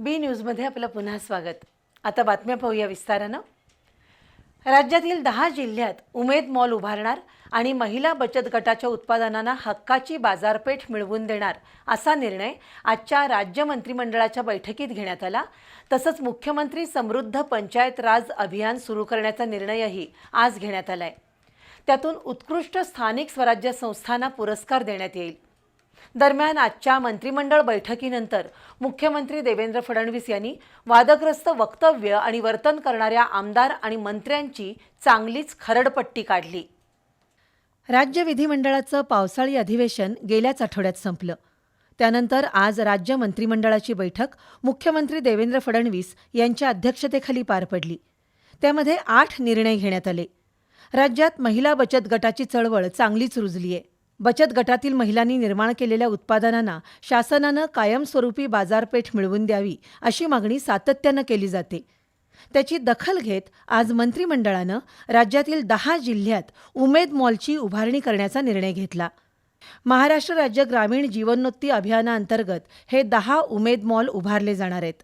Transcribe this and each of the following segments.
बी न्यूजमध्ये आपलं पुन्हा स्वागत. आता बातम्या पाहूया विस्तारानं. राज्यातील दहा जिल्ह्यात उमेद मॉल उभारणार आणि महिला बचत गटाच्या उत्पादनांना हक्काची बाजारपेठ मिळवून देणार असा निर्णय आजच्या राज्य मंत्रिमंडळाच्या बैठकीत घेण्यात आला. तसंच मुख्यमंत्री समृद्ध पंचायत राज अभियान सुरू करण्याचा निर्णयही आज घेण्यात आला आहे त्यातून उत्कृष्ट स्थानिक स्वराज्य संस्थांना पुरस्कार देण्यात येईल. दरम्यान आजच्या मंत्रिमंडळ बैठकीनंतर मुख्यमंत्री देवेंद्र फडणवीस यांनी वादग्रस्त वक्तव्य आणि वर्तन करणाऱ्या आमदार आणि मंत्र्यांची चांगलीच खरडपट्टी काढली. राज्य विधिमंडळाचं पावसाळी अधिवेशन गेल्याच आठवड्यात संपलं. त्यानंतर आज राज्य मंत्रिमंडळाची बैठक मुख्यमंत्री देवेंद्र फडणवीस यांच्या अध्यक्षतेखाली पार पडली. त्यामध्ये आठ निर्णय घेण्यात आले. राज्यात महिला बचत गटाची चळवळ चांगलीच रुजली आहे बचत गटातील महिलांनी निर्माण केलेल्या उत्पादनांना शासनानं कायमस्वरूपी बाजारपेठ मिळवून द्यावी अशी मागणी सातत्यानं केली जाते. त्याची दखल घेत आज मंत्रिमंडळानं राज्यातील दहा जिल्ह्यात उमेद मॉलची उभारणी करण्याचा निर्णय घेतला. महाराष्ट्र राज्य ग्रामीण जीवनोत्ती अभियानाअंतर्गत हे दहा उमेद मॉल उभारले जाणार आहेत.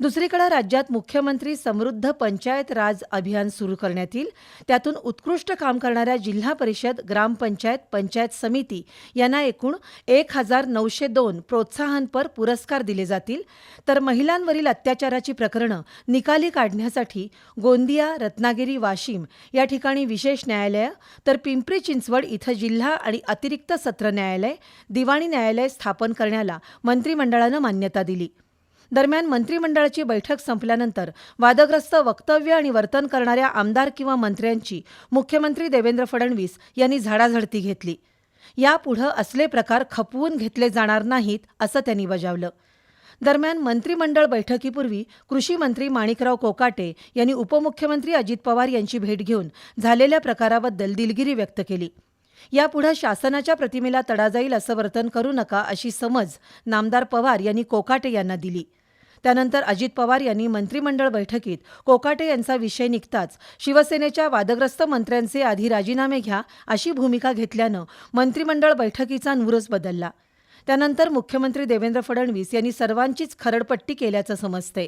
दुसरीकडे राज्यात मुख्यमंत्री समृद्ध पंचायत राज अभियान सुरू करण्यात येईल. त्यातून उत्कृष्ट काम करणाऱ्या जिल्हा परिषद ग्रामपंचायत पंचायत समिती यांना एकूण एक हजार नऊशे दोन प्रोत्साहनपर पुरस्कार दिले जातील. तर महिलांवरील अत्याचाराची प्रकरणं निकाली काढण्यासाठी गोंदिया रत्नागिरी वाशिम या ठिकाणी विशेष न्यायालय तर पिंपरी चिंचवड इथं जिल्हा आणि अतिरिक्त सत्र न्यायालय दिवाणी न्यायालय स्थापन करण्याला मंत्रिमंडळानं मान्यता दिली. दरम्यान मंत्रिमंडळाची बैठक संपल्यानंतर वादग्रस्त वक्तव्य आणि वर्तन करणाऱ्या आमदार किंवा मंत्र्यांची मुख्यमंत्री देवेंद्र फडणवीस यांनी झाडाझडती घेतली. यापुढं असले प्रकार खपवून घेतले जाणार नाहीत असं त्यांनी बजावलं. दरम्यान मंत्रिमंडळ बैठकीपूर्वी कृषी मंत्री माणिकराव कोकाटे यांनी उपमुख्यमंत्री अजित पवार यांची भेट घेऊन झालेल्या प्रकाराबद्दल दिलगिरी व्यक्त केली. यापुढे शासनाच्या प्रतिमेला तडा जाईल असं वर्तन करू नका अशी समज नामदार पवार यांनी कोकाटे यांना दिली. त्यानंतर अजित पवार यांनी मंत्रिमंडळ बैठकीत कोकाटे यांचा विषय निघताच शिवसेनेच्या वादग्रस्त मंत्र्यांचे आधी राजीनामे घ्या अशी भूमिका घेतल्यानं मंत्रिमंडळ बैठकीचा नूरच बदलला. त्यानंतर मुख्यमंत्री देवेंद्र फडणवीस यांनी सर्वांचीच खरडपट्टी केल्याचं समजतंय.